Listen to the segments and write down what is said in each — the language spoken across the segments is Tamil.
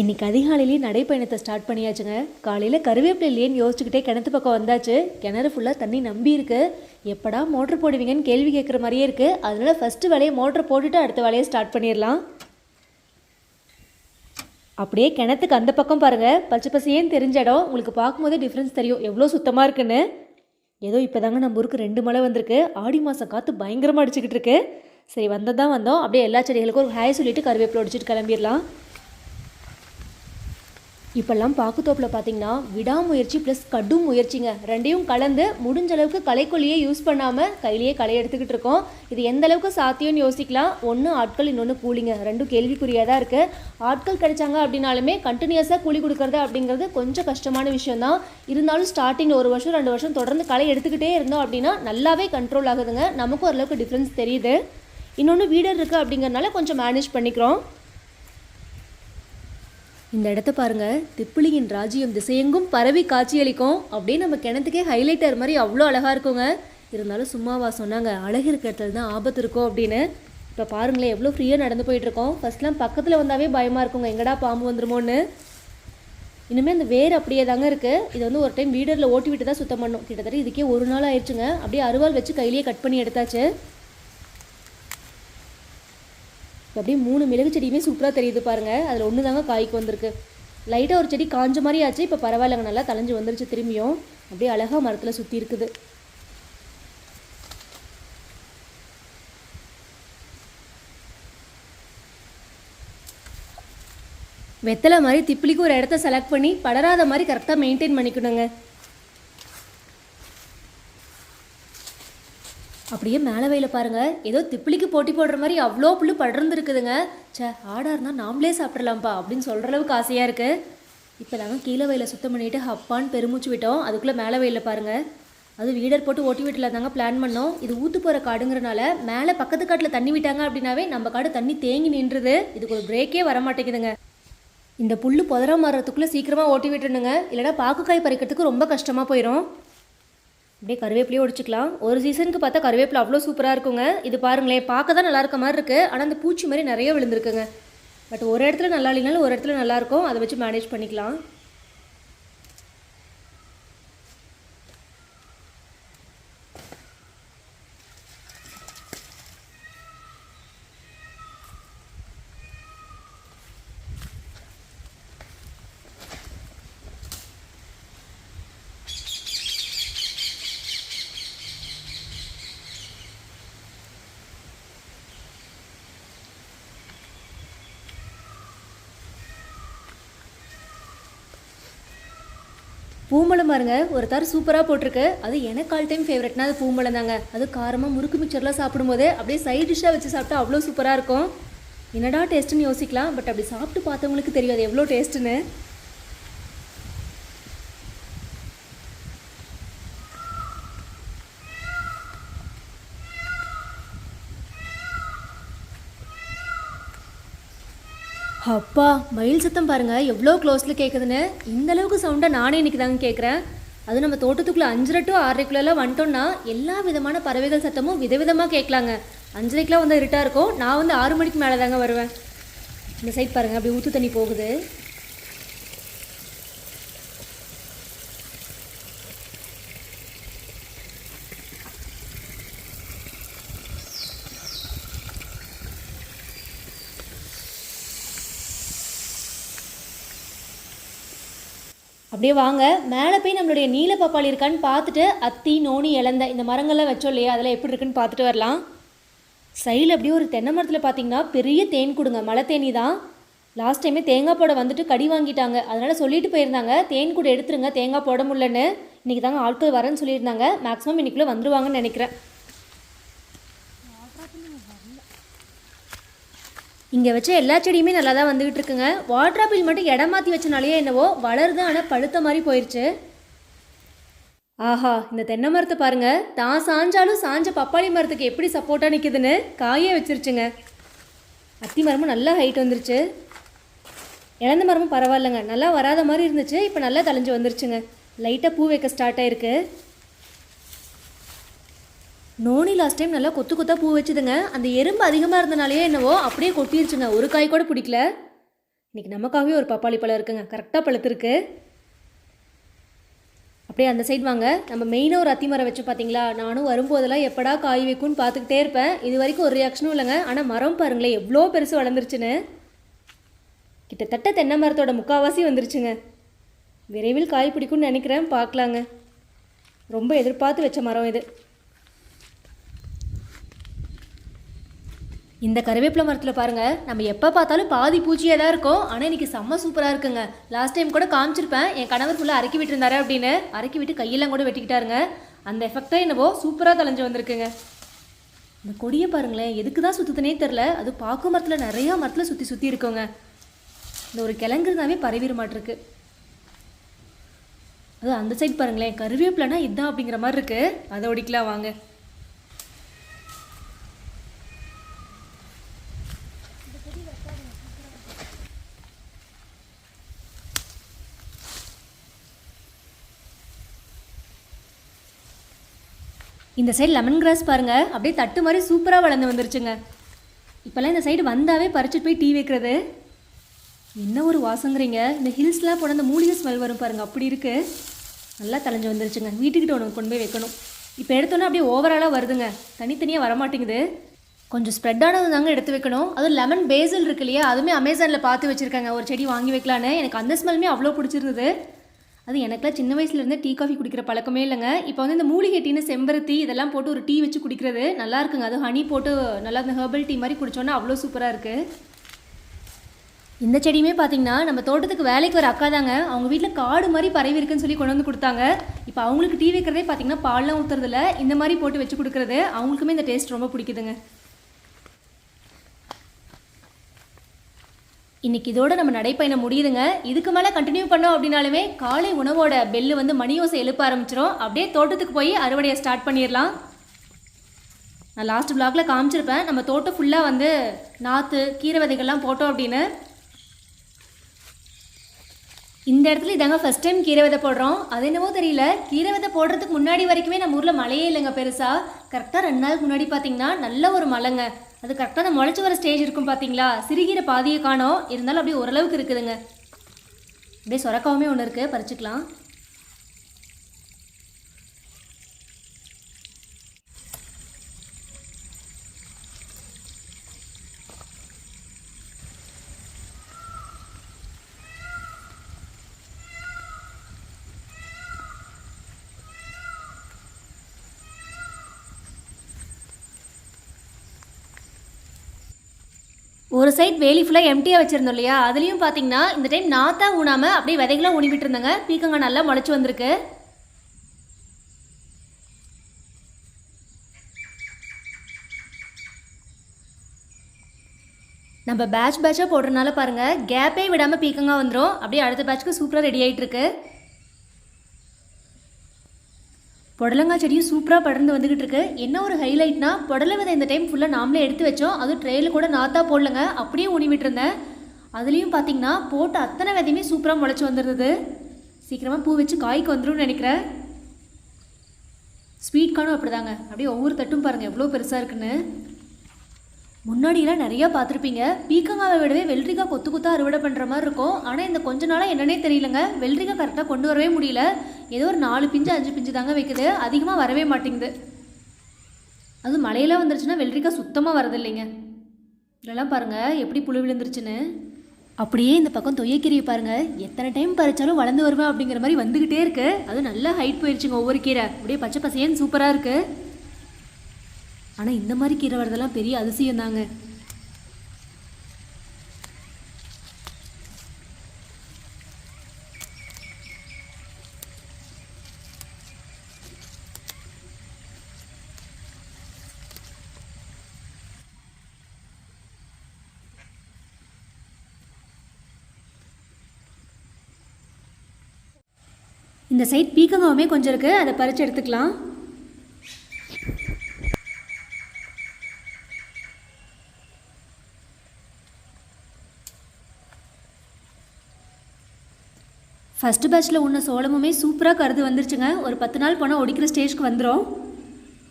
இன்னைக்கு அதிகாலையிலேயே நடைப்பயணத்தை ஸ்டார்ட் பண்ணியாச்சுங்க. காலையில் கருவேப்பிலை இல்லையேன்னு யோசிச்சுக்கிட்டே கிணத்து பக்கம் வந்தாச்சு. கிணறு ஃபுல்லாக தண்ணி நம்பி இருக்கு. எப்படா மோட்ரு போடுவீங்கன்னு கேள்வி கேட்குற மாதிரியே இருக்குது அதனால ஃபஸ்ட்டு வேலையை மோட்ரு போட்டுட்டு அடுத்த வேலையை ஸ்டார்ட் பண்ணிடலாம். அப்படியே கிணத்துக்கு அந்த பக்கம் பாருங்கள் பச்சை பசையேன்னு தெரிஞ்ச இடம். உங்களுக்கு பார்க்கும்போதே டிஃப்ரென்ஸ் தெரியும். எவ்வளோ சுத்தமாக இருக்குன்னு. ஏதோ இப்போ தாங்க நம்ம ஊருக்கு ரெண்டு மழை வந்திருக்கு. ஆடி மாதம் காற்று பயங்கரமாக அடிச்சுக்கிட்டு இருக்கு. சரி வந்ததான் வந்தோம். அப்படியே எல்லா செடிகளுக்கும் ஒரு ஹாய் சொல்லிட்டு கருவேப்பிலை அடிச்சிட்டு கிளம்பிடலாம். இப்போல்லாம் பாக்குத்தோப்பில் பார்த்தீங்கன்னா விடாமுயற்சி ப்ளஸ் கடும் முயற்சிங்க. ரெண்டையும் கலந்து முடிஞ்ச அளவுக்கு கலைக்கொல்லியே யூஸ் பண்ணாமல் கையிலேயே களை எடுத்துக்கிட்டு இருக்கோம். இது எந்த அளவுக்கு சாத்தியம்னு யோசிக்கலாம். ஒன்று ஆட்கள் இன்னொன்று கூலிங்க. ரெண்டும் கேள்விக்குறியாக தான் இருக்குது ஆட்கள் கிடைச்சாங்க அப்படின்னாலுமே கண்டினியூஸாக கூலி கொடுக்கறது அப்படிங்கிறது கொஞ்சம் கஷ்டமான விஷயம் தான் இருந்தாலும் ஸ்டார்டிங் ஒரு வருஷம் ரெண்டு வருஷம் தொடர்ந்து களை எடுத்துக்கிட்டே இருந்தோம் அப்படின்னா நல்லாவே கண்ட்ரோல் ஆகுதுங்க. நமக்கும் ஓரளவுக்கு டிஃப்ரென்ஸ் தெரியுது. இன்னொன்று வீடர் இருக்குது அப்படிங்கறனால கொஞ்சம் மேனேஜ் பண்ணிக்கிறோம். இந்த இடத்த பாருங்க. திப்பிலியின் ராஜ்யம் திசையெங்கும் பரவி காட்சியளிக்கும். அப்படியே நம்ம கிணத்துக்கே ஹைலைட்டர் மாதிரி அவ்வளோ அழகாக இருக்குங்க. இருந்தாலும் சும்மாவா சொன்னாங்க. அழகு இருக்கிற இடத்துல தான் ஆபத்து இருக்கும் அப்படின்னு. இப்போ பாருங்களேன் எவ்வளோ ஃப்ரீயாக நடந்து போயிட்டு இருக்கோம். ஃபர்ஸ்ட்லாம் பக்கத்தில் வந்தாவே பயமாக இருக்குங்க. எங்கடா பாம்பு வந்துருமோன்னு. இனிமேல் அந்த வேர் அப்படியே தாங்க இருக்குது இது வந்து ஒரு டைம் வீடரில் ஓட்டி விட்டு தான் சுத்தம் பண்ணோம் கிட்டத்தட்ட இதுக்கே ஒரு நாள் ஆயிடுச்சுங்க. அப்படியே அருவாள் வச்சு கையிலேயே கட் பண்ணி எடுத்தாச்சு. அப்படியே மூணு மிளகு செடியுமே சூப்பராக தெரியுது பாருங்கள் அதில் ஒன்று தாங்க காய்க்கு வந்திருக்கு. லைட்டாக ஒரு செடி காஞ்ச மாதிரி ஆச்சு இப்போ பரவாயில்லைங்க நல்லா தலைஞ்சு வந்துருச்சு திரும்பியும். அப்படியே அழகாக மரத்தில் சுற்றி இருக்குது. வெத்தலை மாதிரி திப்பிலிக்கு ஒரு இடத்த செலக்ட் பண்ணி படராத மாதிரி கரெக்டாக மெயின்டைன் பண்ணிக்கணுங்க. அப்படியே மேலே வெயில பாருங்க. ஏதோ திப்பிலிக்கு போட்டி போடுற மாதிரி அவ்வளோ புல்லு படர்ந்து இருக்குதுங்க ச்சே இருந்தால் நாமளே சாப்பிட்றலாம்ப்பா அப்படின்னு சொல்கிற அளவுக்கு ஆசையாக இருக்குது இப்போ தாங்க கீழே வெயில சுத்தம் பண்ணிட்டு ஹப்பான்னு பெருமூச்சு விட்டோம். அதுக்குள்ளே மேலே வயலில் பாருங்க. அது வீடர் போட்டு ஓட்டி வீட்டில் தாங்க பிளான் பண்ணோம். இது ஊற்று போகிற காடுங்கிறனால மேலே பக்கத்து காட்டில் தண்ணி விட்டாங்க அப்படின்னாவே நம்ம காடு தண்ணி தேங்கி நின்றுது. இதுக்கு ஒரு பிரேக்கே வர மாட்டேங்குதுங்க இந்த புல் புதற மாறுறதுக்குள்ளே சீக்கிரமாக ஓட்டி விட்டுருணுங்க இல்லைனா பாக்குக்காய் பறிக்கிறதுக்கு ரொம்ப கஷ்டமாக போயிடும் அப்படியே கருவேப்பிலையே ஒடிச்சிக்கலாம். ஒரு சீசனுக்கு பார்த்தா கருவேப்பிலை அவ்வளோ சூப்பராக இருக்குங்க. இது பாருங்களேன் பார்க்க தான் நல்லா இருக்க மாதிரி இருக்குது ஆனால் அந்த பூச்சி மாதிரி நிறைய விழுந்திருக்குங்க. பட் ஒரு இடத்துல நல்லா இல்லைனாலும் ஒரு இடத்துல நல்லாயிருக்கும் அதை வச்சு மேனேஜ் பண்ணிக்கலாம். பூம்பழம் பாருங்க ஒரு தார் சூப்பராக போட்டிருக்கு. அது எனக்கு ஆல் டைம் ஃபேவரட்னா அது பூம்பழம் தாங்க. அது காரமாக முறுக்கு மிச்சர்லாம் சாப்பிடும்போது அப்படியே சைட் டிஷ்ஷாக வச்சு சாப்பிட்டா அவ்வளோ சூப்பராக இருக்கும். என்னடா டேஸ்ட்டுன்னு யோசிக்கலாம் பட் அப்படி சாப்பிட்டு பார்த்தவங்களுக்கு தெரியாது எவ்வளோ டேஸ்ட்டுன்னு அப்பா மயில் சத்தம் பாருங்க. எவ்வளோ க்ளோஸில் கேட்குதுன்னு இந்த அளவுக்கு சவுண்டை நானே இன்னைக்கு தாங்க கேட்குறேன் அது நம்ம தோட்டத்துக்குள்ளே அஞ்சரை டு ஆறரைக்குள்ளெல்லாம் வந்துட்டோம்னா எல்லா விதமான பறவைகள் சத்தமும் விதவிதமாக கேட்கலாங்க. அஞ்சரைக்கெலாம் வந்து இருட்டாக இருக்கும். நான் வந்து ஆறு மணிக்கு மேலே தாங்க வருவேன். இந்த சைட் பாருங்கள் அப்படி ஊற்று தண்ணி போகுது. அப்படியே வாங்க. மேலே போய் நம்மளுடைய நீல பப்பாளி இருக்கான்னு பார்த்துட்டு அத்தி நோனி இலந்த இந்த மரங்கள்லாம் வச்சோம் இல்லையா? அதெல்லாம் எப்படி இருக்குன்னு பார்த்துட்டு வரலாம். சைடில் அப்படியே ஒரு தென்னை மரத்தில் பார்த்தீங்கன்னா பெரிய தேன் கொடுங்க. மலை தேனி தான். லாஸ்ட் டைமே தேங்காய் போட வந்துட்டு கடி வாங்கிட்டாங்க. அதனால் சொல்லிட்டு போயிருந்தாங்க. தேன் கூட எடுத்துருங்க. தேங்காய் போட முடியலன்னு. இன்றைக்கி தாங்க ஆட்கள் வரேன்னு சொல்லியிருந்தாங்க. மேக்ஸிமம் இன்னைக்குள்ளே வந்துருவாங்கன்னு நினைக்கிறேன். இங்கே வச்ச எல்லா செடியுமே நல்லா தான் வந்துக்கிட்டு இருக்குங்க வாட்டர் ஆப்பிள் மட்டும் இடம் மாற்றி வச்சனாலேயே என்னவோ வளருது ஆனால் பழுத்த மாதிரி போயிடுச்சு ஆஹா இந்த தென்னை மரத்தை பாருங்கள் தான் சாஞ்சாலும் சாஞ்ச பப்பாளி மரத்துக்கு எப்படி சப்போர்ட்டாக நிற்குதுன்னு காயே வச்சிருச்சுங்க. அத்தி மரமும் நல்லா ஹைட் வந்துருச்சு. இழந்த மரமும் பரவாயில்லைங்க. நல்லா வராத மாதிரி இருந்துச்சு. இப்போ நல்லா தளைஞ்சு வந்துருச்சுங்க. லைட்டாக பூ வைக்க ஸ்டார்ட் ஆயிருக்கு. நோனி லாஸ்ட் டைம் நல்லா கொத்து கொத்தாக பூ வச்சுதுங்க. அந்த எறும்பு அதிகமாக இருந்தனாலேயே என்னவோ அப்படியே கொட்டிருச்சுங்க. ஒரு காய் கூட பிடிக்கல. இன்னைக்கு நமக்காகவே ஒரு பப்பாளி பழம் இருக்குங்க. கரெக்டாக பழுத்துருக்கு. அப்படியே அந்த சைடு வாங்க. நம்ம மெயினாக ஒரு அத்திமரம் வச்சு பார்த்தீங்களா நானும் வரும்போதெல்லாம் எப்படா காய் வைக்கும்னு பார்த்துக்கிட்டே இருப்பேன். இது வரைக்கும் ஒரு ரியாக்ஷனும் இல்லைங்க. ஆனால் மரம் பாருங்களேன் எவ்வளோ பெருசு வளர்ந்துருச்சுன்னு. கிட்டத்தட்ட தென்னை மரத்தோட முக்காவாசி வந்துருச்சுங்க. விரைவில் காய் பிடிக்கும்னு நினைக்கிறேன். பார்க்கலாங்க ரொம்ப எதிர்பார்த்து வச்ச மரம் இது. இந்த கருவேப்பிலை மரத்தில் பாருங்கள் நம்ம எப்போ பார்த்தாலும் பாதி பூச்சியாக தான் இருக்கும். ஆனால் இன்றைக்கி செம்ம சூப்பராக இருக்குங்க. லாஸ்ட் டைம் கூட காமிச்சிருப்பேன். என் கணவர் ஃபுல்லாக அரைக்கி விட்டுருந்தாரு அப்படின்னு. அரைக்கி விட்டு கையெல்லாம் கூட வெட்டிக்கிட்டாருங்க. அந்த எஃபெக்டாக என்னவோ சூப்பராக தலைஞ்சு வந்திருக்குங்க. இந்த கொடியை பாருங்களேன் எதுக்கு தான் சுற்றுதுனே தெரில அது பாக்கு மரத்தில் நிறையா மரத்தில் சுற்றி சுற்றி இருக்குங்க. இந்த ஒரு கிழங்கு இருந்தாவே பரவிட மாட்டிருக்கு. அது அந்த சைட் பாருங்களேன் கருவேப்பிலைனா இதுதான் அப்படிங்கிற மாதிரி இருக்குது அதை ஒடிக்கலாம் வாங்க. இந்த சைடு லெமன் கிராஸ் பாருங்க. அப்படியே தட்டு மாதிரி சூப்பராக வளர்ந்து வந்துருச்சுங்க. இப்போல்லாம் இந்த சைடு வந்தாவே பறிச்சுட்டு போய் டீ வைக்கிறது. என்ன ஒரு வாசங்கிறீங்க? இந்த ஹில்ஸ்லாம் போன அந்த மூலிகை ஸ்மெல் வரும் பாருங்க. அப்படி இருக்கு. நல்லா தலைஞ்சு வந்துருச்சுங்க. வீட்டுக்கிட்ட ஒன்று கொண்டு போய் வைக்கணும். இப்போ எடுத்தோன்னே அப்படியே ஓவராலாக வருதுங்க. தனித்தனியாக வரமாட்டேங்குது. கொஞ்சம் ஸ்ப்ரெட் ஆனது தாங்க எடுத்து வைக்கணும். அதுவும் லெமன் பேசல் இருக்கு இல்லையா? அதுவுமே அமேசானில் பார்த்து வச்சுருக்காங்க. ஒரு செடி வாங்கி வைக்கலான்னு. எனக்கு அந்த ஸ்மெல்லுமே அவ்வளோ பிடிச்சிருந்தது. அது எனக்குலாம் சின்ன வயசுலேருந்து டீ காஃபி குடிக்கிற பழக்கமே இல்லைங்க. இப்போ வந்து இந்த மூலிகை டீன்னு செம்பருத்தி இதெல்லாம் போட்டு ஒரு டீ வச்சு குடிக்கிறது நல்லா இருக்குங்க. அது ஹனி போட்டு நல்லா இந்த ஹெர்பல் டீ மாதிரி குடித்தோன்னா அவ்வளோ சூப்பராக இருக்குது இந்த செடியுமே பார்த்தீங்கன்னா நம்ம தோட்டத்துக்கு வேலைக்கு வர அக்கா தாங்க. அவங்க வீட்டில் காடு மாதிரி பரவி இருக்குன்னு சொல்லி கொண்டு வந்து கொடுத்தாங்க. இப்போ அவங்களுக்கு டீ வைக்கிறதே பார்த்தீங்கன்னா பால்லாம் ஊற்றுறதில்ல இந்த மாதிரி போட்டு வச்சு கொடுக்குறது அவங்களுக்குமே இந்த டேஸ்ட் ரொம்ப பிடிக்குதுங்க. இன்னைக்கு இதோட நம்ம நடைப்பயணம் முடியுதுங்க. இதுக்கு மேலே கண்டினியூ பண்ணோம் அப்படின்னாலுமே காலை உணவோட பெல்லு வந்து மணியோசை எழுப்ப ஆரம்பிச்சிரும். அப்படியே தோட்டத்துக்கு போய் அறுவடையை ஸ்டார்ட் பண்ணிடலாம். நான் லாஸ்ட் பிளாக்ல காமிச்சிருப்பேன். நம்ம தோட்டம் ஃபுல்லாக வந்து நாற்று கீரை விதைகள்லாம் போட்டோம் அப்படின்னு. இந்த இடத்துல இதாங்க ஃபர்ஸ்ட் டைம் கீரை விதை போடுறோம். அது என்னவோ தெரியல. கீரை விதை போடுறதுக்கு முன்னாடி வரைக்குமே நம்ம ஊரில் மழையே இல்லைங்க பெருசாக கரெக்டாக ரெண்டு நாளுக்கு முன்னாடி பார்த்தீங்கன்னா நல்ல ஒரு மழைங்க. அது கரெக்டாக அந்த முளைச்சி வர ஸ்டேஜ் இருக்கும் பார்த்தீங்களா சிறுகீரை பாதியை காணோம். இருந்தாலும் அப்படியே ஓரளவுக்கு இருக்குதுங்க. அப்படியே சொரக்காவுமே ஒன்று இருக்குது பறிச்சுக்கலாம். ஒரு சைட் வேலி ஃபுல்லாக எம்டியாக வச்சுருந்தோம் இல்லையா? அதுலேயும் பார்த்தீங்கன்னா இந்த டைம் நாத்தா ஊனாமல் அப்படியே விதைகளாக ஊனிவிட்டு இருந்தாங்க. பீக்கங்காய் நல்லா முளைச்சி வந்திருக்கு. நம்ம பேட்ச் பேட்சாக போடுறதுனால பாருங்கள் கேப்பே விடாமல் பீக்கங்காய் வந்துடும் அப்படியே அடுத்த பேட்ச்க்கு சூப்பராக ரெடி ஆகிட்டு இருக்கு. புடலங்காய் செடியும் சூப்பராக படர்ந்து வந்துக்கிட்டு இருக்கு. என்ன ஒரு ஹைலைட்னா புடலை விதை இந்த டைம் ஃபுல்லாக நாமளே எடுத்து வச்சோம். அதுவும் ட்ரெயில் கூட நாத்தா போடலங்க. அப்படியே ஊனி விட்டுருந்தேன் அதுலேயும் பார்த்தீங்கன்னா போட்ட அத்தனை விதையுமே சூப்பராக முளைச்சி வந்துருந்தது. சீக்கிரமாக பூ வச்சு காய்க்கு வந்துரும்னு நினைக்கிறேன். ஸ்வீட் கார்னும் அப்படிதாங்க. அப்படியே ஒவ்வொரு தட்டும் பாருங்கள் எவ்வளோ பெருசாக இருக்குன்னு. முன்னாடியெல்லாம் நிறையா பார்த்துருப்பீங்க. பீக்கங்காவை விடவே வெள்ளரிக்காய் கொத்து கொத்தா அறுவடை பண்ணுற மாதிரி இருக்கும். ஆனால் இந்த கொஞ்ச நாளாக என்னன்னே தெரியலங்க. வெள்ளரிக்காய் கரெக்டாக கொண்டு வரவே முடியல. ஏதோ ஒரு நாலு பிஞ்சு அஞ்சு பிஞ்சு தாங்க வைக்குது. அதிகமாக வரவே மாட்டேங்குது. அது மழையெல்லாம் வந்துருச்சுன்னா வெள்ளரிக்காய் சுத்தமாக வரதில்லைங்க. இதெல்லாம் பாருங்கள் எப்படி புழு விழுந்துருச்சுன்னு. அப்படியே இந்த பக்கம் தொய்யக்கீரையை பாருங்கள் எத்தனை டைம் பறிச்சாலும் வளர்ந்து வருவேன் அப்படிங்கிற மாதிரி வந்துக்கிட்டே இருக்குது அது நல்லா ஹைட் போயிடுச்சுங்க ஒவ்வொரு கீரை. அப்படியே பச்சை பசையன்னு சூப்பராக இருக்குது ஆனால் இந்த மாதிரி கீரை வரதெல்லாம் பெரிய அதிசயம் தாங்க இந்த சைட் பீக்கங்காவுமே கொஞ்சம் இருக்குது அதை பறித்து எடுத்துக்கலாம். ஃபஸ்ட்டு பேட்ச்சில் உன்ன சோளமுமே சூப்பராக கருது வந்துருச்சுங்க. ஒரு பத்து நாள் போனால் ஒடிக்கிற ஸ்டேஜ்க்கு வந்துடும்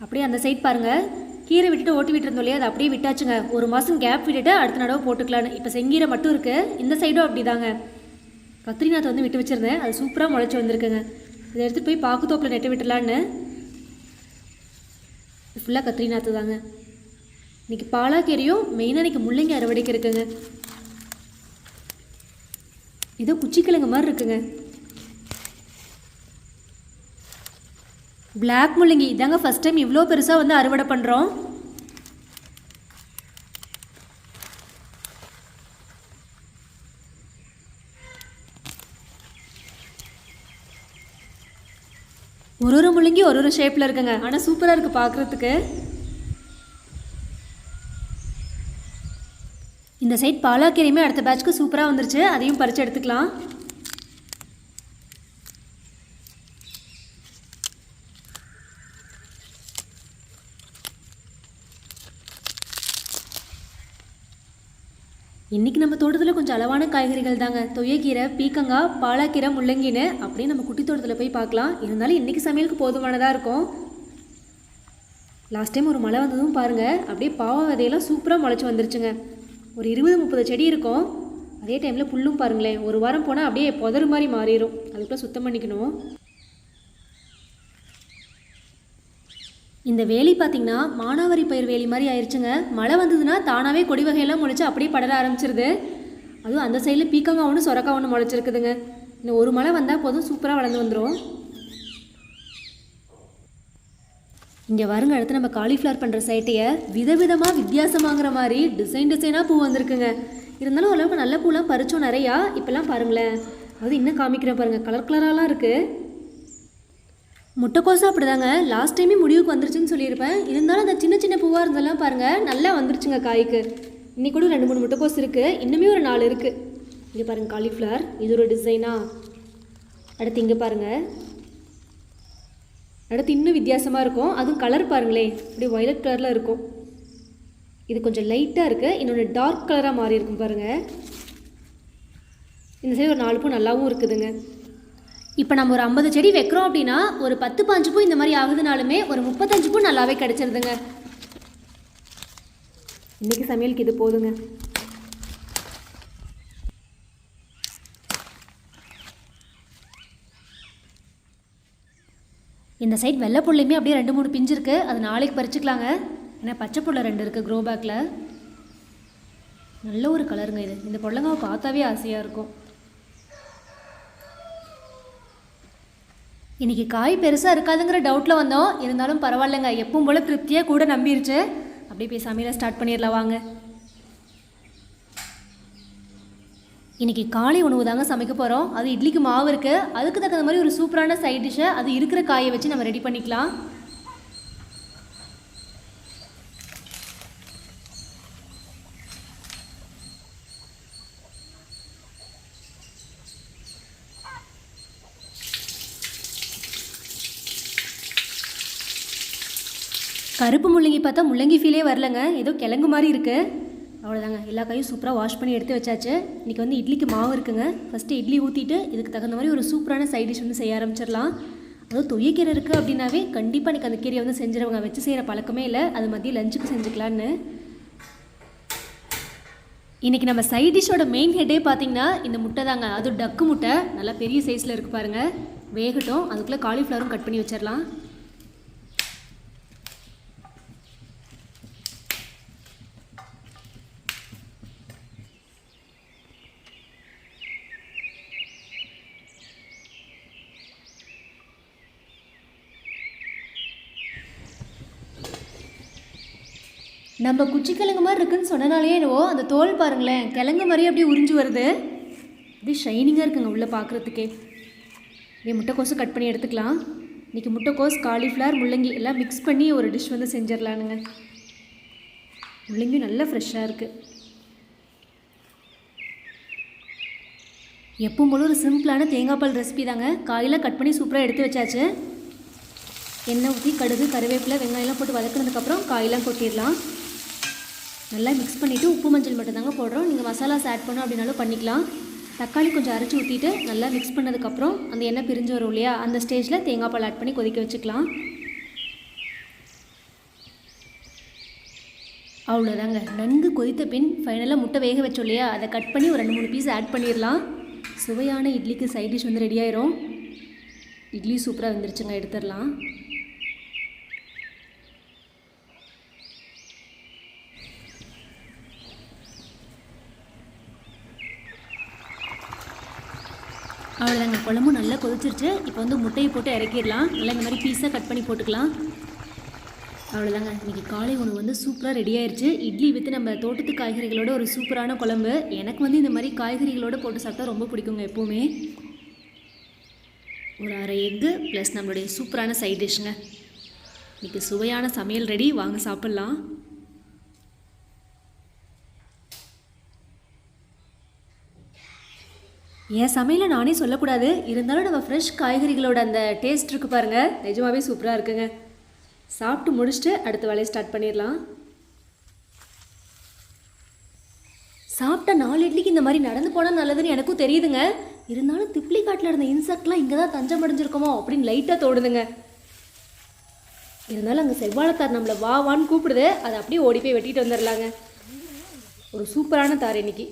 அப்படியே அந்த சைட் பாருங்கள் கீரை விட்டுட்டு ஓட்டி விட்டுருந்தோம் இல்லையா? அதை அப்படியே விட்டாச்சுங்க. ஒரு மாதம் கேப் விட்டுட்டு அடுத்த நடவை போட்டுக்கலான்னு இப்போ செங்கீரை மட்டும் இருக்குது இந்த சைடும் அப்படிதாங்க. தாங்க நாற்று வந்து விட்டு வச்சுருந்தேன். அது சூப்பராக முளைச்சி வந்திருக்குங்க. இதை எடுத்துகிட்டு போய் பாக்குத்தோப்பில் நெட்டு விட்டுலான்னு ஃபுல்லாக கத்திரிநாத்து தாங்க. இன்னைக்கு பாலாக்கீரையும் மெயினாக இன்னைக்கு முள்ளங்கி அறுவடைக்கு இருக்குங்க. ஏதோ குச்சிக்கிழங்கு மாதிரி இருக்குங்க. பிளாக் முள்ளங்கி. இதாங்க ஃபஸ்ட் டைம் இவ்வளோ பெருசாக வந்து அறுவடை பண்ணுறோம் ஒரு ஒரு முள்ளங்கி ஒரு ஒரு ஷேப்பில் இருக்குங்க. ஆனால் சூப்பராக இருக்குது பார்க்குறதுக்கு இந்த சைட் பாலாக்கீரையுமே அடுத்த பேட்ச்க்கு சூப்பராக வந்துருச்சு. அதையும் பறித்து எடுத்துக்கலாம். இன்றைக்கி நம்ம தோட்டத்தில் கொஞ்சம் அளவான காய்கறிகள் தாங்க. தொய்யக்கீரை பீக்கங்காய் பாலாக்கீரை முள்ளங்கின்னு அப்படியே நம்ம குட்டி தோட்டத்தில் போய் பார்க்கலாம். இருந்தாலும் இன்றைக்கி சமையலுக்கு போதுமானதாக இருக்கும். லாஸ்ட் டைம் ஒரு மழை வந்ததும் பாருங்கள் அப்படியே பாவ விதையெல்லாம் சூப்பராக முளைச்சி வந்துருச்சுங்க. ஒரு இருபது முப்பது செடி இருக்கும். அதே டைமில் புல்லும் பாருங்களேன் ஒரு வாரம் போனால் அப்படியே புதறு மாதிரி மாறிடும் அதுக்குள்ளே சுத்தம் பண்ணிக்கணும். இந்த வேலி பார்த்தீங்கன்னா மானாவாரி பயிர் வேலி மாதிரி ஆயிடுச்சுங்க மழை வந்ததுன்னா தானாகவே கொடி வகையெல்லாம் முளைச்சி அப்படியே படர ஆரம்பிச்சிருது. அதுவும் அந்த சைடில் பீக்கங்காய் ஒன்று சொரக்காய் ஒன்று முளைச்சிருக்குதுங்க. இன்னும் ஒரு மழை வந்தால் போதும் சூப்பராக வளர்ந்து வந்துடும் இங்கே வருங்க அடுத்து நம்ம காலிஃப்ளவர் பண்ணுற சைட்டையை விதவிதமாக வித்தியாசமாகிற மாதிரி டிசைன் டிசைனாக பூ வந்திருக்குங்க. இருந்தாலும் ஓரளவுக்கு நல்ல பூலாம் பறிச்சோம் நிறையா. இப்போல்லாம் பாருங்களேன். அது இன்னும் காமிக்கிறேன் பாருங்கள் கலர் கலராலாம் இருக்குது முட்டைக்கோசும் அப்படிதாங்க. லாஸ்ட் டைமே முடிவுக்கு வந்துருச்சுன்னு சொல்லியிருப்பேன். இருந்தாலும் அந்த சின்ன சின்ன பூவாக இருந்தெல்லாம் பாருங்கள் நல்லா வந்துருச்சுங்க காய்க்கு. இன்னைக்கு கூட ரெண்டு மூணு முட்டைக்கோஸ் இருக்குது இன்னுமே ஒரு நாலு இருக்குது இங்கே பாருங்கள் காலிஃப்ளவர் இது ஒரு டிசைனா அடுத்து இங்கே பாருங்கள் அடுத்து இன்னும் வித்தியாசமாக இருக்கும். அதுவும் கலர் பாருங்களேன் இப்படி ஒயலட் கலரில் இருக்கும். இது கொஞ்சம் லைட்டாக இருக்குது இன்னொன்று டார்க் கலராக மாறி இருக்கும் பாருங்கள் இந்த சைடு ஒரு நாலு பூ நல்லாவும் இருக்குதுங்க. இப்போ நம்ம ஒரு ஐம்பது செடி வைக்கிறோம் அப்படின்னா ஒரு பத்து பாஞ்சு பூ இந்த மாதிரி ஆகுதுனாலுமே ஒரு முப்பத்தஞ்சு பூ நல்லாவே கிடச்சிருதுங்க. இன்னைக்கு சமையலுக்கு இது போதுங்க. இந்த சைட் வெள்ளை புள்ளையுமே அப்படியே ரெண்டு மூணு பிஞ்சு இருக்கு. அது நாளைக்கு பறிச்சுக்கலாங்க. ஏன்னா பச்சை புள்ள ரெண்டு இருக்குது க்ரோ பேக்கில் நல்ல ஒரு கலருங்க இது. இந்த பொடலங்காவை பார்த்தாவே ஆசையாக இருக்கும். இன்றைக்கி காய் பெருசாக இருக்காதுங்கிற டவுட்டில் வந்தோம். இருந்தாலும் பரவாயில்லைங்க. எப்பவும் போல் திருப்தியாக கூட நம்பிருச்சு. அப்படியே போய் சமையலை ஸ்டார்ட் பண்ணிடலாம் வாங்க. இன்றைக்கி காலை உணவு தாங்க சமைக்க போகிறோம் அது இட்லிக்கு மாவு இருக்குது அதுக்கு தகுந்த மாதிரி ஒரு சூப்பரான சைட் டிஷ்ஷை அது இருக்கிற காயை வச்சு நம்ம ரெடி பண்ணிக்கலாம். கருப்பு முள்ளங்கி பார்த்தா முள்ளங்கி ஃபீலே வரலங்க. ஏதோ கிழங்கு மாதிரி இருக்குது அவ்வளோதாங்க எல்லா காயும் சூப்பராக வாஷ் பண்ணி எடுத்து வச்சாச்சு. இன்றைக்கி வந்து இட்லிக்கு மாவு இருக்குங்க. ஃபஸ்ட்டு இட்லி ஊற்றிட்டு இதுக்கு தகுந்த மாதிரி ஒரு சூப்பரான சைட் டிஷ் வந்து செய்ய ஆரம்பிச்சிடலாம். அதுவும் தொய்யக்கீரை இருக்குது அப்படின்னாவே கண்டிப்பாக எனக்கு அந்த கீரையை வந்து செஞ்சிருவாங்க. வச்சு செய்கிற பழக்கமே இல்லை. அது மதியம் லஞ்சுக்கு செஞ்சுக்கலான்னு இன்றைக்கி நம்ம சைட் டிஷ்ஷோட மெயின் ஹெட்டே பார்த்தீங்கன்னா இந்த முட்டை தாங்க. அதுவும் டக்கு முட்டை. நல்லா பெரிய சைஸில் இருக்குது பாருங்கள் வேகட்டும். அதுக்குள்ளே காலிஃப்ளவரும் கட் பண்ணி வச்சிடலாம். நம்ம குச்சி கிழங்கு மாதிரி இருக்குன்னு சொன்னனாலே என்னவோ அந்த தோல் பாருங்களேன் கிழங்கு மாதிரியே அப்படியே உறிஞ்சு வருது. அப்படியே ஷைனிங்காக இருக்குங்க உள்ளே பார்க்குறதுக்கே அப்படியே முட்டைக்கோஸு கட் பண்ணி எடுத்துக்கலாம். இன்றைக்கி முட்டைக்கோஸ் காலிஃப்ளவர் முள்ளங்கி எல்லாம் மிக்ஸ் பண்ணி ஒரு டிஷ் வந்து செஞ்சிடலானுங்க. முள்ளங்கியும் நல்லா ஃப்ரெஷ்ஷாக இருக்குது எப்பவும் போல ஒரு சிம்பிளான தேங்காய் பால் ரெசிபி தாங்க. காயெல்லாம் கட் பண்ணி சூப்பராக எடுத்து வச்சாச்சு. எண்ணெய் ஊற்றி கடுகு கருவேப்பிலை வெங்காயம்லாம் போட்டு வதக்குனதுக்கப்புறம் காயெல்லாம் கொட்டிடலாம். நல்லா மிக்ஸ் பண்ணிவிட்டு உப்பு மஞ்சள் மட்டும்தாங்க போடுறோம். நீங்கள் மசாலாஸ் ஆட் பண்ணோம் அப்படின்னாலும் பண்ணிக்கலாம். தக்காளி கொஞ்சம் அரைச்சி ஊற்றிட்டு நல்லா மிக்ஸ் பண்ணதுக்கப்புறம் அந்த எண்ணெய் பிரிஞ்சு வரும் இல்லையா அந்த ஸ்டேஜில் தேங்காய் பால் ஆட் பண்ணி கொதிக்க வச்சுக்கலாம். அவ்வளோதாங்க நன்கு கொதித்த பின் ஃபைனலாக முட்டை வேக வச்சோம் இல்லையா அதை கட் பண்ணி ஒரு ரெண்டு மூணு பீஸ் ஆட் பண்ணிடலாம். சுவையான இட்லிக்கு சைட் டிஷ் வந்து ரெடி ஆயிரும். இட்லி சூப்பராக வந்துருச்சுங்க எடுத்துடலாம். அவ்வளோதாங்க குழம்பும் நல்லா கொதிச்சிருச்சு. இப்போ வந்து முட்டையை போட்டு இறக்கிடலாம். நல்லா இந்த மாதிரி பீஸாக கட் பண்ணி போட்டுக்கலாம். அவ்வளோதாங்க இன்றைக்கி காலை உணவு வந்து சூப்பராக ரெடி ஆயிடுச்சு இட்லி வித்து நம்ம தோட்டத்து காய்கறிகளோட ஒரு சூப்பரான குழம்பு. எனக்கு வந்து இந்த மாதிரி காய்கறிகளோட போட்டு சாப்பிட்டா ரொம்ப பிடிக்குங்க எப்போவுமே. ஒரு அரை எக்கு ப்ளஸ் நம்மளுடைய சூப்பரான சைட் டிஷ்ங்க இன்றைக்கி சுவையான சமையல் ரெடி வாங்க சாப்பிட்லாம். என் சமையலை நானே சொல்லக்கூடாது. இருந்தாலும் நம்ம ஃப்ரெஷ் காய்கறிகளோட அந்த டேஸ்ட் இருக்குது பாருங்கள் நிஜமாகவே சூப்பராக இருக்குங்க. சாப்பிட்டு முடிச்சுட்டு அடுத்த வேலையை ஸ்டார்ட் பண்ணிடலாம். சாப்பிட்ட நாலு இட்லிக்கு இந்த மாதிரி நடந்து போனால் நல்லதுன்னு எனக்கும் தெரியுதுங்க. இருந்தாலும் திப்ளி காட்டில் இருந்த இன்செக்ட்லாம் இங்கே தான் தஞ்சம் அடைஞ்சிருக்கோமோ அப்படின்னு லைட்டாக தோடுதுங்க. இருந்தாலும் அங்கே செவ்வாழைத்தார் நம்மளை வா வான்னு கூப்பிடுது. அதை அப்படியே ஓடி போய் வெட்டிட்டு வந்துடலாங்க. ஒரு சூப்பரான தார் இன்னைக்கு.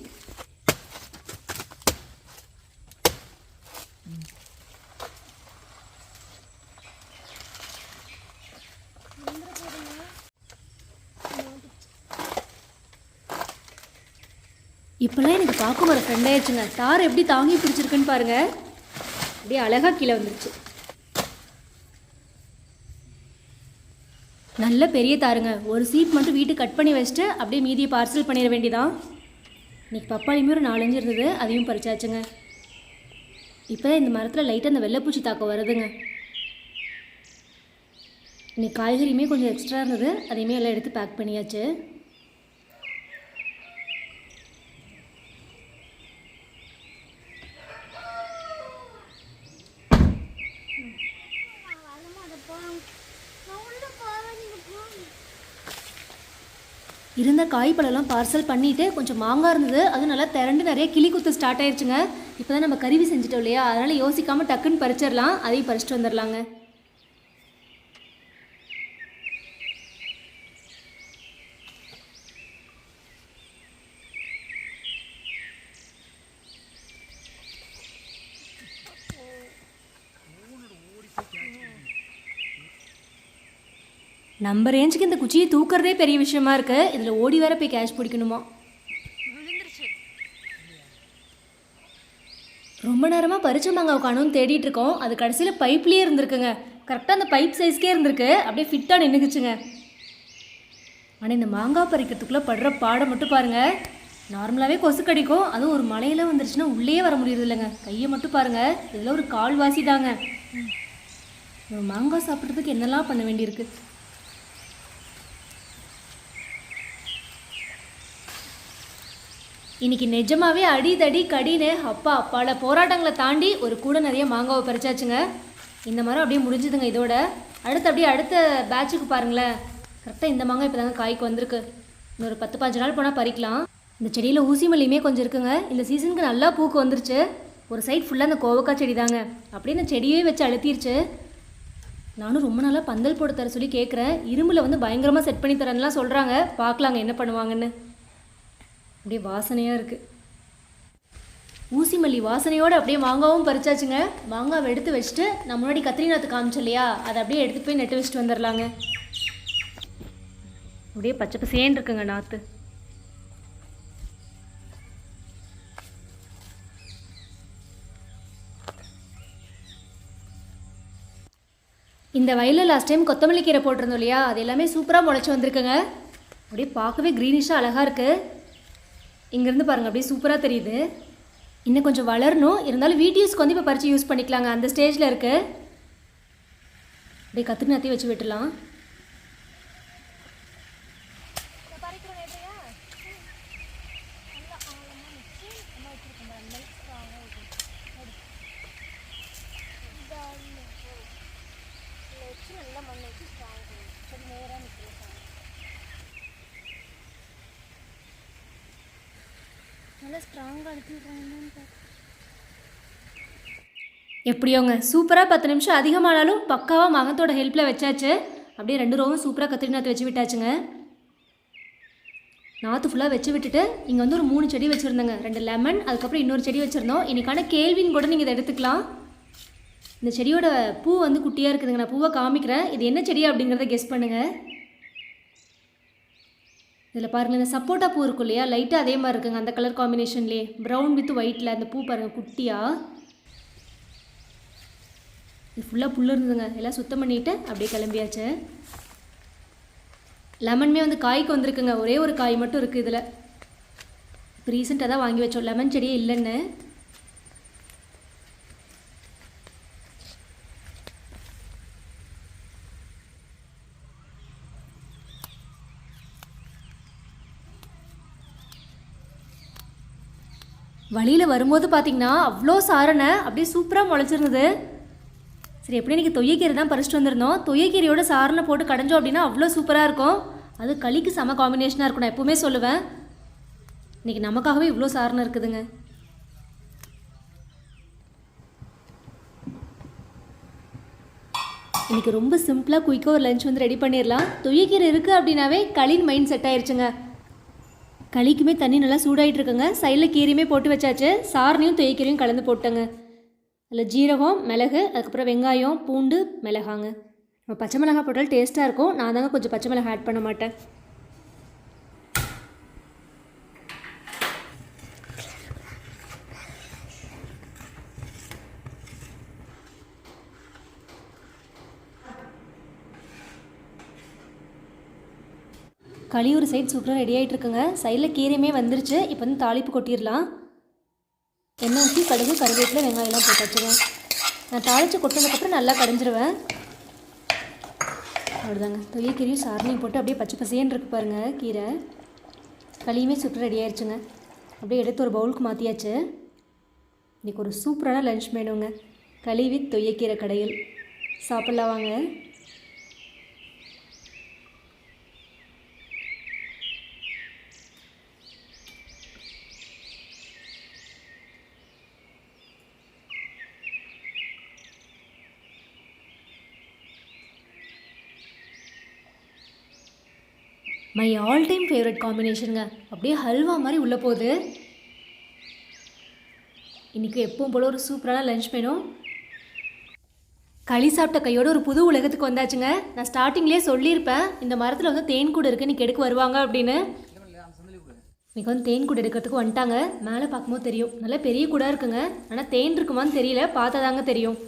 இப்போல்லாம் எனக்கு பார்க்க ஒரு ஃப்ரெண்ட் ஆயிடுச்சுங்க. தார் எப்படி தாங்கி பிடிச்சிருக்குன்னு பாருங்கள் அப்படியே அழகாக கீழே வந்துருச்சு. நல்ல பெரிய தாருங்க. ஒரு சீட் மட்டும் வீட்டுக்கு கட் பண்ணி வச்சுட்டு அப்படியே மீதியை பார்சல் பண்ணிட வேண்டிதான் இன்றைக்கி பப்பாளியுமே ஒரு நாலஞ்சு இருந்தது. அதையும் பறிச்சாச்சுங்க. இப்போ இந்த மரத்தில் லைட்டாக அந்த வெள்ளைப்பூச்சி தாக்கம் வருதுங்க. இன்னைக்கு காய்கறியுமே கொஞ்சம் எக்ஸ்ட்ரா இருந்தது. அதையுமே எல்லாம் எடுத்து பேக் பண்ணியாச்சு. காய் பழம்லாம் பார்சல் பண்ணிவிட்டு கொஞ்சம் மாங்காய் இருந்தது. அது நல்லா திரண்டு நிறைய கிளி குத்து ஸ்டார்ட் ஆயிடுச்சுங்க இப்போ தான் நம்ம கருவி செஞ்சிட்டோம் இல்லையா? அதனால் யோசிக்காமல் டக்குன்னு பறிச்சிடலாம். அதையும் பறிச்சுட்டு வந்துடலாங்க. நம்ம ரேஞ்சுக்கு இந்த குச்சியை தூக்குறதே பெரிய விஷயமா இருக்கு. இதில் ஓடி வர போய் கேஷ் பிடிக்கணுமா? ரொம்ப நேரமாக பறிச்ச மாங்காய் காணும்னு தேடிட்டு இருக்கோம். அது கடைசியில் பைப்லேயே இருந்திருக்குங்க. கரெக்டாக அந்த பைப் சைஸ்க்கே இருந்திருக்கு. அப்படியே ஃபிட்டாக நின்றுக்குச்சுங்க ஆனால் இந்த மாங்காய் பறிக்கிறதுக்குள்ளே படுற பாடம் மட்டும் பாருங்க. நார்மலாகவே கொசு கடிக்கும். அதுவும் ஒரு மலையில் வந்துருச்சுன்னா உள்ளே வர முடியறது இல்லைங்க. கையை மட்டும் பாருங்கள் இதில் ஒரு கால்வாசி தாங்க. மாங்காய் சாப்பிட்றதுக்கு என்னெல்லாம் பண்ண வேண்டியிருக்கு? இன்னைக்கு நிஜமாவே அடிதடி கடின்னு அப்பா பல போராட்டங்களை தாண்டி ஒரு கூட நிறைய மாங்காவை பறிச்சாச்சுங்க. இந்த மரம் அப்படியே முடிஞ்சுதுங்க இதோட. அடுத்து அப்படியே அடுத்த பேட்சுக்கு பாருங்களேன். கரெக்டாக இந்த மாங்காய் இப்போ தாங்க காய்க்கு வந்திருக்கு. இன்னொரு பத்து பாஞ்சு நாள் போனால் பறிக்கலாம். இந்த செடியில் ஊசி மல்லியுமே கொஞ்சம் இருக்குங்க. இந்த சீசனுக்கு நல்லா பூக்கு வந்துருச்சு. ஒரு சைட் ஃபுல்லாக அந்த கோவக்காய் செடி தாங்க. அப்படியே இந்த செடியே வச்சு அழுத்திருச்சு. நானும் ரொம்ப நாளாக பந்தல் போட்டு தர சொல்லி கேட்குறேன் இரும்பில் வந்து பயங்கரமாக செட் பண்ணி தரேன்லாம் சொல்கிறாங்க பார்க்கலாங்க என்ன பண்ணுவாங்கன்னு. அப்படியே வாசனையாக இருக்குது ஊசி மல்லி வாசனையோடு அப்படியே மாங்காவும் பறிச்சாச்சுங்க. மாங்காவை எடுத்து வச்சுட்டு நான் முன்னாடி கத்திரி நாற்று காமிச்சோம் இல்லையா? அதை அப்படியே எடுத்துகிட்டு போய் நெட்டு வச்சுட்டு வந்துடலாங்க அப்படியே பச்சை பசேன்னு இருக்குங்க நாற்று இந்த வயலில் லாஸ்ட் டைம் கொத்தமல்லி கீரை போட்டிருந்தோம் இல்லையா? அது எல்லாமே சூப்பராக முளைச்சி வந்திருக்குங்க. அப்படியே பார்க்கவே க்ரீனிஷாக அழகாக இருக்குது இங்கேருந்து பாருங்கள் அப்படியே சூப்பராக தெரியுது. இன்னும் கொஞ்சம் வளரணும். இருந்தாலும் வீடியோஸ்க்கு வந்து இப்போ பறித்து யூஸ் பண்ணிக்கலாங்க. அந்த ஸ்டேஜில் இருக்குது அப்படியே கத்திரி வச்சு விட்டுலாம். நல்லா ஸ்ட்ராங்காக அழுத்திடுறாங்க எப்படியோங்க? சூப்பராக பத்து நிமிஷம் அதிகமானாலும் பக்காவாக மகத்தோட ஹெல்ப்பில் வச்சாச்சு. அப்படியே ரெண்டு ரோவும் சூப்பராக கத்திரி நாற்று வச்சு விட்டாச்சுங்க. நாற்று ஃபுல்லாக வச்சு விட்டுட்டு இங்கே வந்து ஒரு மூணு செடி வச்சுருந்தேங்க. ரெண்டு லெமன் அதுக்கப்புறம் இன்னொரு செடி வச்சுருந்தோம். இன்னைக்கான கேள்வின்னு கூட நீங்கள் இதை எடுத்துக்கலாம். இந்த செடியோட பூ வந்து குட்டியாக இருக்குதுங்க. நான் பூவை காமிக்கிறேன். இது என்ன செடி அப்படிங்கிறத கெஸ் பண்ணுங்கள் இதில் பாருங்கள் இந்த சப்போட்டா பூ இருக்கும் இல்லையா? லைட்டாக அதே மாதிரி இருக்குங்க அந்த கலர் காம்பினேஷன்லேயே ப்ரௌன் வித் ஒயிட்டில் அந்த பூ பாருங்கள் குட்டியாக இது ஃபுல்லாக புல்லு இருந்ததுங்க. எல்லாம் சுத்தம் பண்ணிவிட்டு அப்படியே கிளம்பியாச்சு. லெமன்மே வந்து காய்க்கு வந்திருக்குங்க. ஒரே ஒரு காய் மட்டும் இருக்குது இதில். இப்போ ரீசெண்டாக தான் வாங்கி வச்சோம். லெமன் செடியே இல்லைன்னு. வழியில் வரும்போது பார்த்தீங்கன்னா அவ்வளோ சாரணை அப்படியே சூப்பராக முளைச்சிருந்தது. சரி எப்படி இன்றைக்கி தொய்யக்கீரை தான் பறிச்சிட்டு வந்திருந்தோம்? தொய்யக்கீரையோட சாரணை போட்டு கடைஞ்சோம் அப்படின்னா அவ்வளோ சூப்பராக இருக்கும். அது களிக்கு செம காம்பினேஷனாக இருக்கும் நான் எப்போவுமே சொல்லுவேன். இன்றைக்கி நமக்காகவே இவ்வளோ சாரணை இருக்குதுங்க. இன்றைக்கி ரொம்ப சிம்பிளாக குயிக்காக ஒரு லஞ்ச் வந்து ரெடி பண்ணிடலாம். தொய்யக்கீரை இருக்குது அப்படின்னாவே களின் மைண்ட் செட் ஆயிடுச்சுங்க களிக்குமே தண்ணி நல்லா சூடாகிட்டு இருக்குங்க சைடில் கீரையுமே போட்டு வச்சாச்சு. சாரணையும் துயக்கீரையும் கலந்து போட்டேங்க. அதில் ஜீரகம் மிளகு அதுக்கப்புறம் வெங்காயம் பூண்டு மிளகாங்க. நம்ம பச்சை மிளகாய் போட்டால் டேஸ்ட்டாக இருக்கும். நான் தாங்க கொஞ்சம் பச்சை மிளகா ஆட் பண்ண மாட்டேன். களி ஒரு சைடு சூப்பராக ரெடி ஆகிட்டு இருக்குங்க சைடில் கீரையுமே வந்துருச்சு. இப்போ வந்து தாளிப்பு கொட்டிடலாம். எண்ணெய் ஊற்றி கடுகு கருவேப்பிலை வெங்காயம்லாம் போட்டு வச்சுருவேன். நான் தாளித்து கொட்டினதுக்கப்புறம் நல்லா கடைஞ்சிருவேன். அவ்வளோதாங்க தொய்யக்கீரையும் சாரணையும் போட்டு அப்படியே பச்சை பசேன்னு இருக்கு பாருங்கள் கீரை. களியுமே சூப்பராக ரெடி ஆயிடுச்சுங்க அப்படியே எடுத்து ஒரு பவுலுக்கு மாற்றியாச்சு இன்றைக்கி ஒரு சூப்பரான லன்ச் மெனுங்க களி வித் தொய்யக்கீரை கடையில். சாப்பிட்லாம் வாங்க. மை ஆல் டைம் ஃபேவரட் காம்பினேஷனுங்க அப்படியே ஹல்வா மாதிரி உள்ளே போகுது. இன்றைக்கி எப்பவும் போல் ஒரு சூப்பரான லஞ்ச் மெனு களி சாப்பிட்ட கையோட ஒரு புது உலகத்துக்கு வந்தாச்சுங்க. நான் ஸ்டார்டிங்லேயே சொல்லியிருப்பேன். இந்த மரத்தில் வந்து தேன் கூடு இருக்குது இன்றைக்கி எடுக்க வருவாங்க அப்படின்னு. இன்னைக்கு வந்து தேன் கூடு எடுக்கிறதுக்கு வந்துட்டாங்க. மேலே பார்க்கும்போது தெரியும். நல்லா பெரிய கூடாக இருக்குங்க. ஆனால் தேன் இருக்குமான்னு தெரியல. பார்த்தாதாங்க தெரியும்.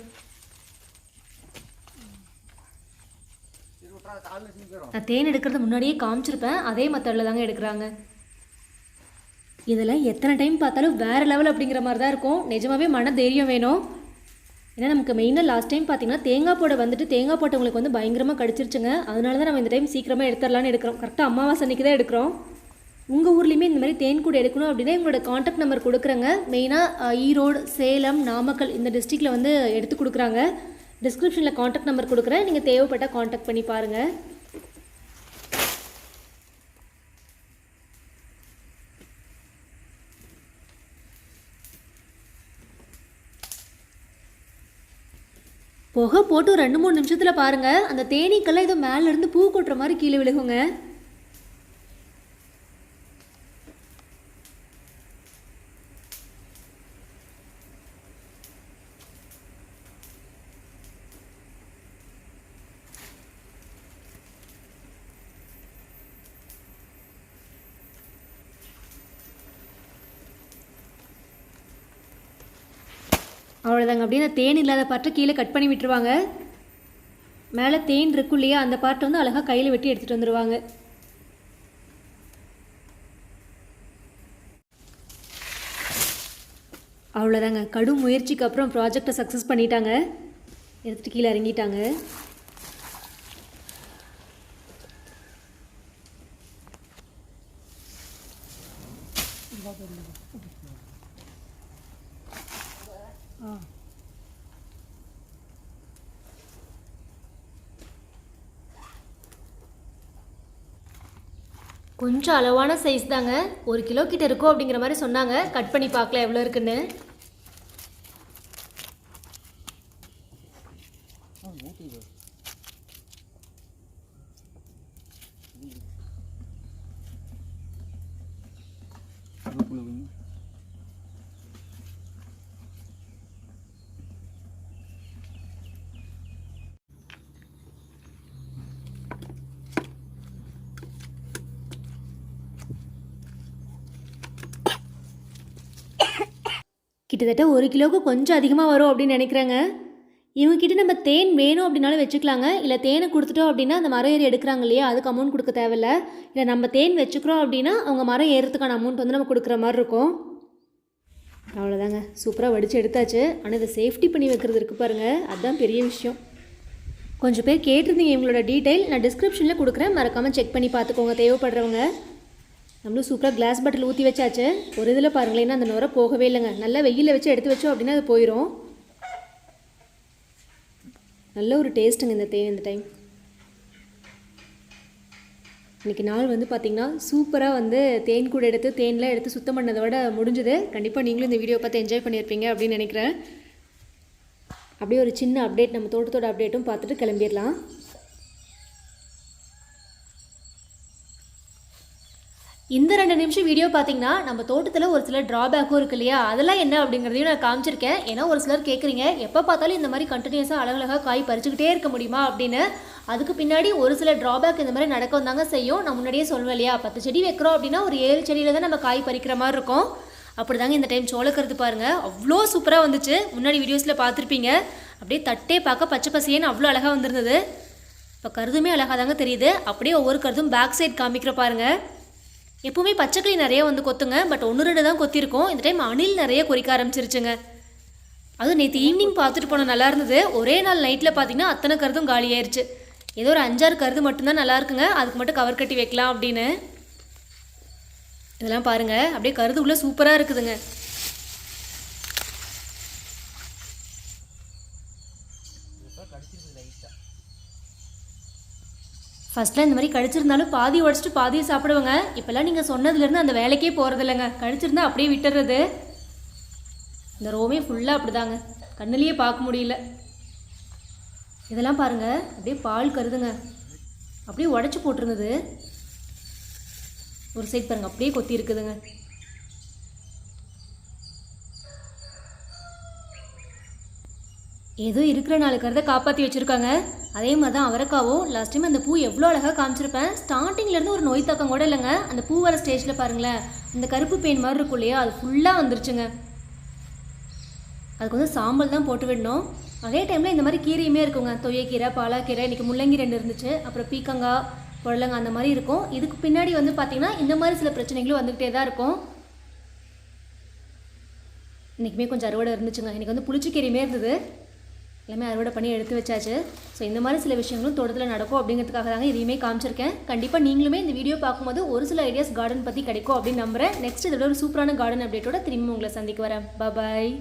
நான் தேன் எடுக்கிறது முன்னாடியே காமிச்சிருப்பேன். அதே மெத்தடில் தாங்க எடுக்கிறாங்க. இதில் எத்தனை டைம் பார்த்தாலும் வேறு லெவல் அப்படிங்கிற மாதிரி தான் இருக்கும். நிஜமாகவே மன தைரியம் வேணும். ஏன்னா நமக்கு மெயினாக லாஸ்ட் டைம் பார்த்தீங்கன்னா தேங்காய் போட வந்துட்டு தேங்காய் போட்டவங்களுக்கு வந்து பயங்கரமாக கடிச்சிருச்சுங்க. அதனால தான் நம்ம இந்த டைம் சீக்கிரமாக எடுத்துடலான்னு எடுக்கிறோம். கரெக்டாக அமாவாசை அன்னைக்கு தான் எடுக்கிறோம். உங்கள் ஊர்லேயுமே இந்த மாதிரி தேன் கூட எடுக்கணும் அப்படின்னா எங்களோட காண்டாக்ட் நம்பர் கொடுக்குறேங்க. மெயினாக ஈரோடு சேலம் நாமக்கல் இந்த டிஸ்ட்ரிக்டில் வந்து எடுத்து கொடுக்குறாங்க. டிஸ்கிரிப்ஷனில் காண்டாக்ட் நம்பர் கொடுக்குறேன். நீங்கள் தேவைப்பட்டால் காண்டாக்ட் பண்ணி பாருங்கள் புகை போட்டு ரெண்டு மூணு நிமிஷத்தில் பாருங்கள் அந்த தேனீக்கெல்லாம் ஏதோ மேலேருந்து பூ கொட்டுற மாதிரி கீழே விழுகுங்க. அவ்வளோதாங்க அப்படியே அந்த தேன் இல்லாத பாட்டை கீழே கட் பண்ணி விட்டுருவாங்க. மேலே தேன் இருக்கும் இல்லையா அந்த பார்ட்டை வந்து அழகாக கையில் வெட்டி எடுத்துகிட்டு வந்துடுவாங்க அவ்வளோதாங்க கடும் முயற்சிக்கு அப்புறம் ப்ராஜெக்டை சக்ஸஸ் பண்ணிட்டாங்க. எடுத்துகிட்டு கீழே இறங்கிட்டாங்க. கொஞ்சம் அளவான சைஸ் தாங்க. ஒரு கிலோ கிட்ட இருக்கும் அப்படிங்கிற மாதிரி சொன்னாங்க. கட் பண்ணி பார்க்கலாம் எவ்வளோ இருக்குன்னு கருவேப்பிலை கொஞ்சம் கிட்டத்தட்ட ஒரு கிலோவுக்கு கொஞ்சம் அதிகமாக வரும் அப்படின்னு நினைக்கிறேங்க. இவங்ககிட்ட நம்ம தேன் வேணும் அப்படின்னாலும் வச்சுக்கலாங்க. இல்லை தேனை கொடுத்துட்டோம் அப்படின்னா அந்த மரம் ஏறி எடுக்கிறாங்க இல்லையா? அதுக்கு அமௌண்ட் கொடுக்க தேவையில்ல. இல்லை நம்ம தேன் வச்சுக்கிறோம் அப்படின்னா அவங்க மரம் ஏறுறதுக்கான அமௌண்ட் வந்து நம்ம கொடுக்குற மாதிரி இருக்கும். அவ்வளோதாங்க சூப்பராக வடித்து எடுத்தாச்சு. ஆனால் இதை சேஃப்டி பண்ணி வைக்கிறது இருக்குது பாருங்கள் அதுதான் பெரிய விஷயம். கொஞ்சம் பேர் கேட்டிருந்தீங்க இவங்களோட டீட்டெயில் நான் டிஸ்கிரிப்ஷனில் கொடுக்குறேன். மறக்காமல் செக் பண்ணி பார்த்துக்கோங்க. தேவைப்படுறவங்க. நம்மளும் சூப்பராக கிளாஸ் பாட்டில் ஊற்றி வச்சாச்சு. ஒரு இதில் பாருங்களேன் அந்த நுர போகவே இல்லைங்க. நல்லா வெயிலில் வச்சு எடுத்து வச்சோம் அப்படின்னா அது போயிடும் நல்ல ஒரு டேஸ்ட்டுங்க இந்த தேன் இந்த டைம் இன்றைக்கி நாள் வந்து பார்த்திங்கன்னா சூப்பராக வந்து தேன் கூட எடுத்து தேன்லாம் எடுத்து சுத்தம் பண்ணதை விட முடிஞ்சுது. கண்டிப்பாக நீங்களும் இந்த வீடியோ பார்த்து என்ஜாய் பண்ணியிருப்பீங்க அப்படின்னு நினைக்கிறேன். அப்படியே ஒரு சின்ன அப்டேட் நம்ம தோட்டத்தோட அப்டேட்டும் பார்த்துட்டு கிளம்பிடலாம். இந்த ரெண்டு நிமிஷம் வீடியோ பார்த்தீங்கன்னா நம்ம தோட்டத்தில் ஒரு சில ட்ராபேக்கும் இருக்கு இல்லையா? அதெல்லாம் என்ன அப்படிங்கிறதையும் நான் காமிச்சிருக்கேன். ஏன்னா ஒரு சிலர் கேட்குறீங்க எப்போ பார்த்தாலும் இந்த மாதிரி கண்டினியூஸாக அழகழகாக காய் பறிச்சுக்கிட்டே இருக்க முடியுமா அப்படின்னு. அதுக்கு பின்னாடி ஒரு சில ட்ராபேக் இந்த மாதிரி நடக்க தாங்க செய்யும். நான் முன்னாடியே சொல்லுவேன் இல்லையா? பத்து செடி வைக்கிறோம் அப்படின்னா ஒரு ஏழு செடியில் தான் நம்ம காய் பறிக்கிற மாதிரி இருக்கும். அப்படிதாங்க இந்த டைம் சோளக்கருது பாருங்கள் அவ்வளோ சூப்பராக வந்துச்சு. முன்னாடி வீடியோஸில் பார்த்துருப்பீங்க. அப்படியே தட்டே பார்க்க பச்சை பசேன்னு அவ்வளோ அழகாக வந்திருந்தது. இப்போ கருதுமே அழகாக தாங்க தெரியுது. அப்படியே ஒவ்வொரு கருதும் பேக் சைட் காமிக்கிற பாருங்கள் எப்பவுமே பச்சைக்கிளி நிறைய வந்து கொத்துங்க பட் ஒன்று ரெண்டு தான் கொத்திருக்கோம். இந்த டைம் அணில் நிறைய கொறிக்க ஆரம்பிச்சிருச்சுங்க. அதுவும் நேற்று ஈவினிங் பார்த்துட்டு போன நல்லா இருந்தது. ஒரே நாள் நைட்டில் பார்த்தீங்கன்னா அத்தனை கருதும் காலியாயிருச்சு ஏதோ ஒரு அஞ்சாறு கருது மட்டும்தான் நல்லா இருக்குங்க. அதுக்கு மட்டும் கவர் கட்டி வைக்கலாம் அப்படின்னு. இதெல்லாம் பாருங்க. அப்படியே கருது உள்ள சூப்பராக இருக்குதுங்க. ஃபர்ஸ்ட்லாம் இந்த மாதிரி கழிச்சிருந்தாலும் பாதி உடச்சிட்டு பாதியை சாப்பிடுவாங்க. இப்போல்லாம் நீங்கள் சொன்னதுலேருந்து அந்த வேலைக்கே போகிறது இல்லைங்க கழிச்சிருந்தா அப்படியே விட்டுறது. இந்த ரோமே ஃபுல்லாக அப்படிதாங்க. கண்ணுலேயே பார்க்க முடியல. இதெல்லாம் பாருங்க. அப்படியே பால் கருதுங்க. அப்படியே உடச்சி போட்டிருந்தது. ஒரு சைட் பாருங்கள் அப்படியே கொத்தி இருக்குதுங்க. ஏதோ இருக்கிற நாலு கருதை காப்பாற்றி வச்சுருக்காங்க. அதே மாதிரி தான் அவரைக்காவும். லாஸ்ட் டைம் அந்த பூ எவ்வளோ அழகாக காமிச்சிருப்பேன். ஸ்டார்டிங்லேருந்து ஒரு நோய் தாக்கம் கூட இல்லைங்க. அந்த பூ வர ஸ்டேஜில் பாருங்களேன். அந்த கருப்பு பெயின் மாதிரி இருக்கும் இல்லையா? அது ஃபுல்லாக வந்துருச்சுங்க. அதுக்கு வந்து சாம்பல் தான் போட்டு விடணும். அதே டைமில் இந்த மாதிரி கீரையுமே இருக்குங்க. தொய்யக்கீரை பாலாக்கீரை இன்றைக்கி முள்ளங்கி ரெண்டு இருந்துச்சு. அப்புறம் பீக்கங்காய் புடலங்க அந்த மாதிரி இருக்கும். இதுக்கு பின்னாடி வந்து பார்த்திங்கன்னா இந்த மாதிரி சில பிரச்சனைகளும் வந்துக்கிட்டே தான் இருக்கும். இன்றைக்குமே கொஞ்சம் அறுவடை இருந்துச்சுங்க. இன்றைக்கி வந்து புளிச்சக்கீரையுமே இருந்தது. எல்லாமே அறுவடை பண்ணி எடுத்து வச்சாச்சு. ஸோ இந்த மாதிரி சில விஷயங்களும் தோட்டத்தில் நடக்கும் அப்படிங்கிறதுக்காக தாங்க இதையுமே காமிச்சிருக்கேன். கண்டிப்பாக நீங்களுமே இந்த வீடியோ பார்க்கும்போது ஒரு சில ஐடியாஸ் கார்டன் பற்றி கிடைக்கும் அப்படின்னு நம்புறேன். நெக்ஸ்ட் இதோட ஒரு சூப்பரான கார்டன் அப்டேட்டோட திரும்பி உங்களை சந்திக்க வரேன். பாய்